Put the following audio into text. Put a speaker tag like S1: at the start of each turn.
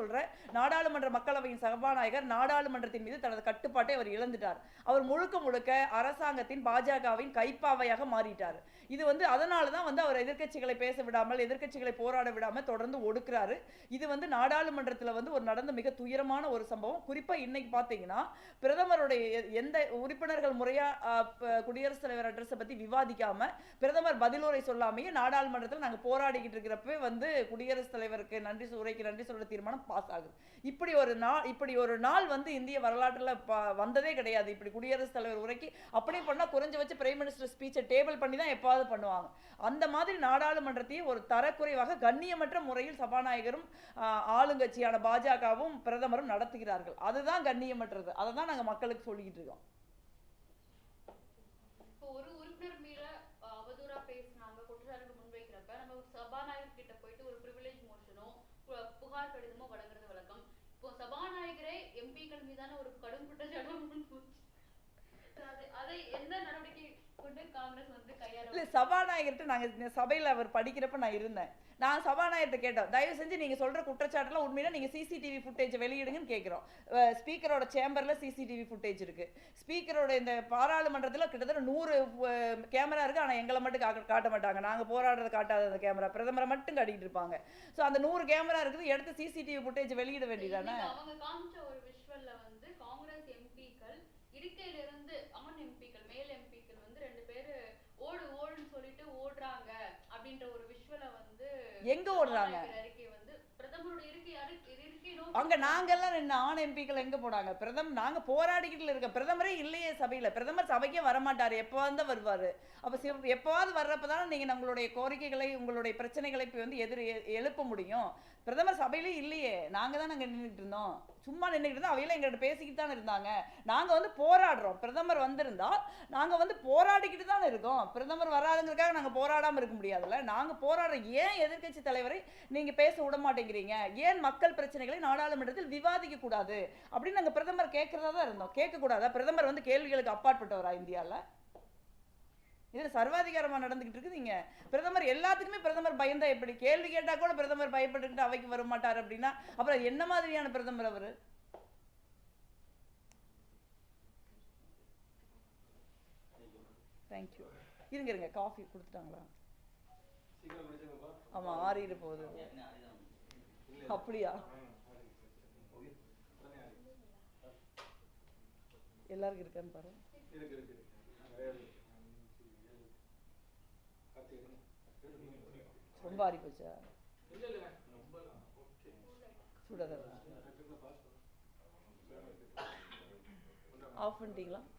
S1: சொல்றேன். நாடாளுமன்ற மக்களவையின் சபாநாயகர் நாடாளுமன்றத்தின் மீது தனது கட்டுப்பாட்டை அவர் இழந்துட்டார். அவர் முழுக்க முழுக்க அரசாங்கத்தின் பாஜகவின் கைப்பாவையாக மாறிட்டார். இது வந்து அதனால தான் வந்து அவர் எதிர்க்கட்சிகளை பேச விடாமல் எதிர்க்கட்சிகளை போராட விடாமல் தொடர்ந்து ஒடுக்குறாரு. இது வந்து நாடாளுமன்றத்தில் வந்து ஒரு நடந்த மிக துயரமான ஒரு சம்பவம். குறிப்பா இன்னைக்கு பார்த்தீங்கன்னா பிரதமருடைய எந்த உறுப்பினர்கள் முறையா குடியரசுத் தலைவர் அட்ரஸை பற்றி விவாதிக்காம பிரதமர் பதிலுரை சொல்லாமையே நாடாளுமன்றத்தில் நாங்க போராடிக்கிட்டு இருக்கிறப்ப வந்து குடியரசுத் தலைவருக்கு நன்றி உரைக்கு நன்றி சொல்ற தீர்மானம் பாஸ் ஆகுது. இப்படி ஒரு நாள் இப்படி ஒரு நாள் வந்து இந்திய வரலாற்றில் ப- வந்ததே கிடையாது. இப்படி குடியரசுத் தலைவர் உரைக்கு அப்படியே பண்ணால் குறைஞ்ச வச்சு பிரைம் மினிஸ்டர் ஸ்பீச்சை டேபிள் பண்ணி தான் எப்பாவது பண்ணுவாங்க. அந்த மாதிரி நாடாளுமன்றத்தையே ஒரு தரக்குறைவாக கண்ணியமற்ற முறையில் சபாநாயகரும் ஆளுங்கட்சியான பாஜகவும் பிரதமரும் நடத்துகிறார்கள். அதுதான் கண்ணியமற்றது. அதை தான் நாங்கள் மக்களுக்கு சொல்லிக்கிட்டு இருக்கோம்.
S2: ஒரு உறுப்பினர் மீத அவதூறா பேசினாங்க குற்றச்சாட்டு முன்வைக்கிறப்ப நம்ம சபாநாயகர் கிட்ட போயிட்டு ஒரு கடிதமோ வழங்குறது வழக்கம். இப்போ சபாநாயகரே எம்பிக்கள் மீதான ஒரு கடும் குற்றச்சாட்டு அதை என்ன நடவடிக்கை
S1: இல்ல சபாநாயகர்கிட்ட நாங்க இந்த சபையில அவர் படிக்கிறப்ப நான் இருந்தேன். நான் சபாநாயகர்கிட்ட கேட்டோம் தயவு செஞ்சு நீங்க சொல்ற குற்றச்சாட்டுலாம் உண்மையில நீங்க சிசிடிவி ஃபுட்டேஜ் வெளியிடுங்கன்னு கேட்கிறோம் ஸ்பீக்கரோட சேம்பர்ல சிசிடிவி ஃபுட்டேஜ் இருக்கு. ஸ்பீக்கரோட இந்த பாராளுமன்றத்துல கிட்டத்தட்ட நூறு கேமரா இருக்கு. ஆனா எங்களை மட்டும் காக்க- காட்ட மாட்டாங்க. நாங்க போராடுறத காட்டாத அந்த கேமரா பிரதமரை மட்டும் காட்டிட்டு இருப்பாங்க. சோ அந்த நூறு கேமரா இருக்குது. எடுத்து சிசிடிவி ஃபுட்டேஜ் வெளியிட வேண்டியதானே
S2: அவங்க காமிச்ச ஒரு விஷுவல்ல வந்து காங்கிரஸ் எம்பிக்கள் இருக்கையில இருந்து ஆண் எம்பிக்கள் மேல் எம்பிக்கள் வந்து ரெண்டு பேரு ஓடு ஓடுன்னு சொல்லிட்டு ஓடுறாங்க அப்படின்ற ஒரு விஷுவல வந்து
S1: எங்க ஓடுறாங்க? அங்க நாங்கெல்லாம் நின்று ஆண் எம்பிக்கள் எங்க போனாங்க? பிரதமர் நாங்க போராடிக்கிட்டு இருக்க பிரதமரே இல்லையே சபையில. பிரதமர் சபைக்கே வரமாட்டாரு. எப்பவாவது தான் வருவாரு. அப்ப எப்பவாவது வர்றப்பதான் நீங்க நம்மளுடைய கோரிக்கைகளை உங்களுடைய பிரச்சனைகளை இப்ப வந்து எதிர் எழுப்ப முடியும். பிரதமர் சபையிலே இல்லையே. நாங்க தான் நாங்க நின்றுட்டு இருந்தோம். சும்மா நின்றுட்டு இருந்தோம். அவையில எங்கள்கிட்ட பேசிக்கிட்டு தான் இருந்தாங்க. நாங்க வந்து போராடுறோம். பிரதமர் வந்திருந்தா நாங்க வந்து போராடிக்கிட்டு தான் இருக்கோம். பிரதமர் வராதுங்கிறதுக்காக நாங்க போராடாம இருக்க முடியாதுல்ல. நாங்க போராடுறோம் ஏன் எதிர்கட்சி தலைவரை நீங்க பேச விட மாட்டேங்கிறீங்க? ஏன் மக்கள் பிரச்சனைகளை நாடாளுமன்றத்தில் விவாதிக்க கூடாது அப்படின்னு நாங்க பிரதமர் கேட்கறதா தான் இருந்தோம். கேட்கக்கூடாதா? பிரதமர் வந்து கேள்விகளுக்கு அப்பாற்பட்டவரா இந்தியால? இதுல சர்வாதிகாரமா நடந்துகிட்டு இருக்குதுங்க பிரதமர் எல்லாத்துக்குமே பிரதமர் பயந்தா எப்படி? கேள்வி கேட்டா கூட பிரதமர் பயப்பட்டுக்கிட்டு அவைக்கு வர மாட்டார் அப்படின்னா அப்புறம் என்ன மாதிரியான பிரதமர் அவர்? தேங்க்யூ இருங்க இருங்க. காஃபி கொடுத்துட்டாங்களா?
S3: ஆமாம் ஆறிடு
S1: ஆமா போகுது. அப்படியா எல்லாருக்கும் இருக்கான்னு பாரு
S3: இருக்கு இருக்கு இருக்கு நிறைய இருக்கு கார்த்திக் எடுங்க. எடுங்க.
S1: ரொம்ப ஆறி போச்சா? ஆஃப் பண்ணிட்டீங்களா?